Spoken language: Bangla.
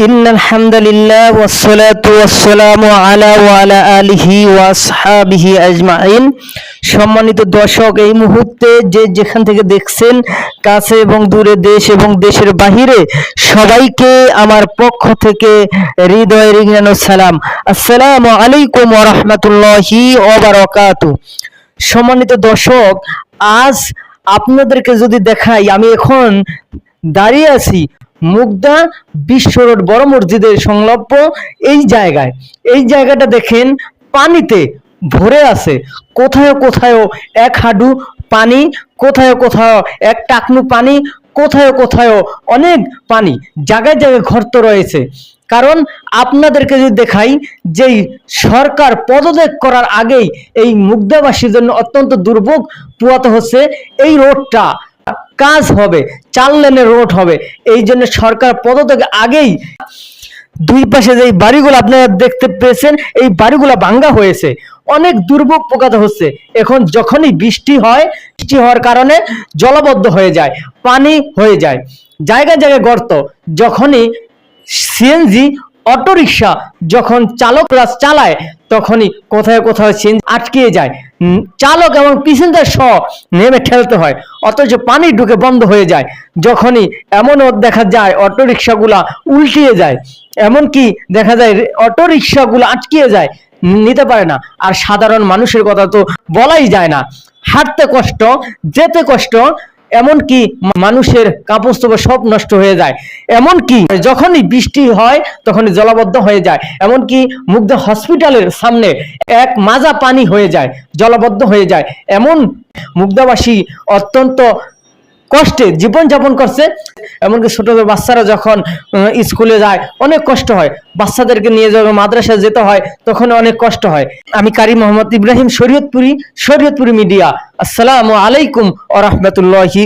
إن الحمد لله والصلاة والسلام على وعلى آله وأصحابه أجمعين সম্মানিত দর্শক এই মুহূর্তে যে যেখান থেকে দেখছেন কাছে এবং দূরে দেশ এবং দেশের বাহিরে সবাইকে আমার পক্ষ থেকে হৃদয় রিঙ্গানো সালাম আসসালামু আলাইকুম ওয়া রাহমাতুল্লাহি ওয়া বারাকাতুহু সম্মানিত দর্শক আজ আপনাদেরকে যদি দেখাই আমি এখন দাঁড়িয়ে আছি মুগদা বিশ্ব রোড বড় মসজিদের সংলগ্ন এই জায়গায়। এই জায়গাটা দেখেন পানিতে ভরে আছে। কোথায় কোথায় এক হাডু পানি কোথায় কোথাও এক টাকনু পানি কোথায় কোথায় অনেক পানি, জায়গায় জায়গায় গর্ত রয়েছে। কারণ আপনাদেরকে যদি দেখাই যেই সরকার পদত্যাগ করার আগেই এই মুগ্ধাবাসীর জন্য অত্যন্ত দুর্ভোগ পোয়াতে হচ্ছে এই রোডটা। কাজ হবে, চার লেনের রোড হবে। এই জন্য সরকার পদত্যাগ আগেই দুই পাশে যে বাড়িগুলো আপনারা দেখতে পেয়েছেন, এই বাড়িগুলো ভাঙ্গা হয়েছে। অনেক দুর্ভোগ পোকাতে হচ্ছে। এখন যখনই বৃষ্টি হয়, বৃষ্টি হওয়ার কারণে জলবদ্ধ হয়ে যায়, পানি হয়ে যায়। জায়গায় জায়গায় গর্ত। যখনই সিএনজি অটোরিকশা যখন চালক চালকরা চালায়, তখনই কোথায় কোথাও চেঞ্জ আটকিয়ে যায়। চালক এবং প্যাসেঞ্জার সহ নেমে ঠেলতে হয়, অথচ পানি ঢুকে বন্ধ হয়ে যায়। যখনই এমনও দেখা যায়, অটোরিকশাগুলা উল্টিয়ে যায়। এমনকি দেখা যায় অটো রিক্সাগুলো আটকিয়ে যায়, নিতে পারে না। আর সাধারণ মানুষের কথা তো বলাই যায় না। হাঁটতে কষ্ট, যেতে কষ্ট এমনকি মানুষের কাপড় সব নষ্ট হয়ে যায়। এমনকি যখনই বৃষ্টি হয়, তখনই জলাবদ্ধ হয়ে যায়। এমনকি মুগ্ধ হসপিটালের সামনে এক মাজা পানি হয়ে যায়, জলাবদ্ধ হয়ে যায়। এমন মুগ্ধাবাসী অত্যন্ত কষ্টে জীবন যাপন করছে, এমনকি ছোট বাচ্চারা যখন স্কুলে যায়, অনেক কষ্ট হয়। বাচ্চাদেরকে নিয়ে যখন মাদ্রাসায় যেতে হয়, তখন অনেক কষ্ট হয়। আমি কারি মোহাম্মদ ইব্রাহিম শরীয়তপুরি শরীয়তপুরি মিডিয়া। আসসালামু আলাইকুম ও রহমতুল্লাহি